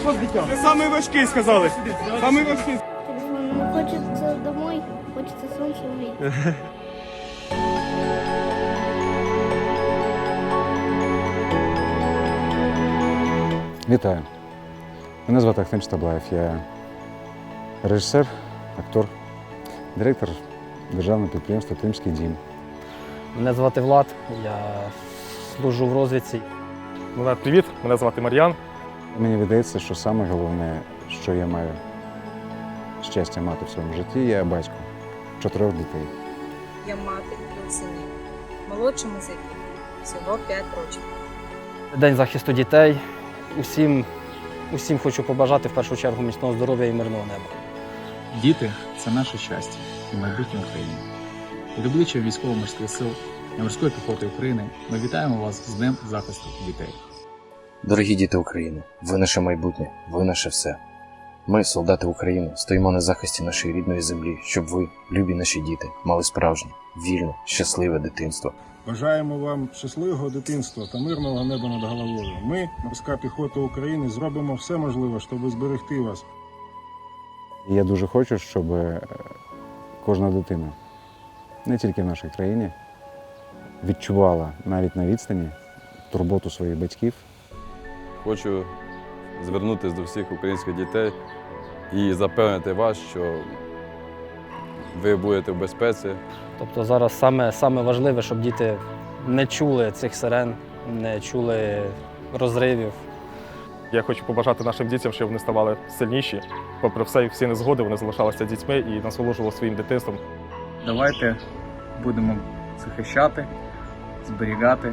що з дитям? Це самий важкий сказали. Самий важкий. Ну, хочется домой, хочется солнце увидеть. Вітаю. Мене звати Ахтем Штаблаєв. Я режисер, актор, директор державного підприємства Кримський дім. Мене звати Влад, я служу в розвідці. Привіт. Мене звати Мар'ян. Мені видається, що саме головне, що я маю щастя мати в своєму житті, я батько чотирьох дітей. Я мати двох синів. Молодшому з яких всього 5 років. День захисту дітей. Усім, усім хочу побажати в першу чергу міцного здоров'я і мирного неба. Діти це наше щастя і майбутнє України. Від обличчя військово-морських сил і морської піхоти України ми вітаємо вас з Днем захисту дітей. Дорогі діти України, ви наше майбутнє, ви наше все. Ми, солдати України, стоїмо на захисті нашої рідної землі, щоб ви, любі наші діти, мали справжнє, вільне, щасливе дитинство. Бажаємо вам щасливого дитинства та мирного неба над головою. Ми, морська піхота України, зробимо все можливе, щоб зберегти вас. Я дуже хочу, щоб е, кожна дитина, не тільки в нашій країні, відчувала навіть на відстані турботу своїх батьків Хочу звернутися до всіх українських дітей і запевнити вас, що ви будете в безпеці. Тобто зараз саме, саме важливе, щоб діти не чули цих сирен, не чули розривів. Я хочу побажати нашим дітям, щоб вони ставали сильніші. Попри все всі незгоди, вони залишалися дітьми і насолоджували своїм дитинством. Давайте будемо захищати, зберігати,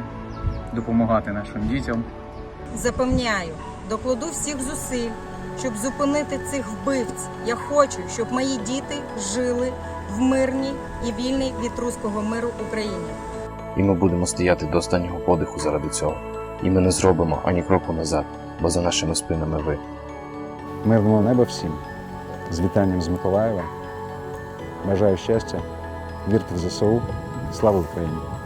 допомагати нашим дітям. Запевняю, докладу всіх зусиль, щоб зупинити цих вбивць. Я хочу, щоб мої діти жили в мирній і вільній від руського миру Україні. І ми будемо стояти до останнього подиху заради цього. І ми не зробимо ані кроку назад, бо за нашими спинами ви. Мирного неба всім. З вітанням з Миколаєва. Бажаю щастя, вірте в ЗСУ. Слава Україні!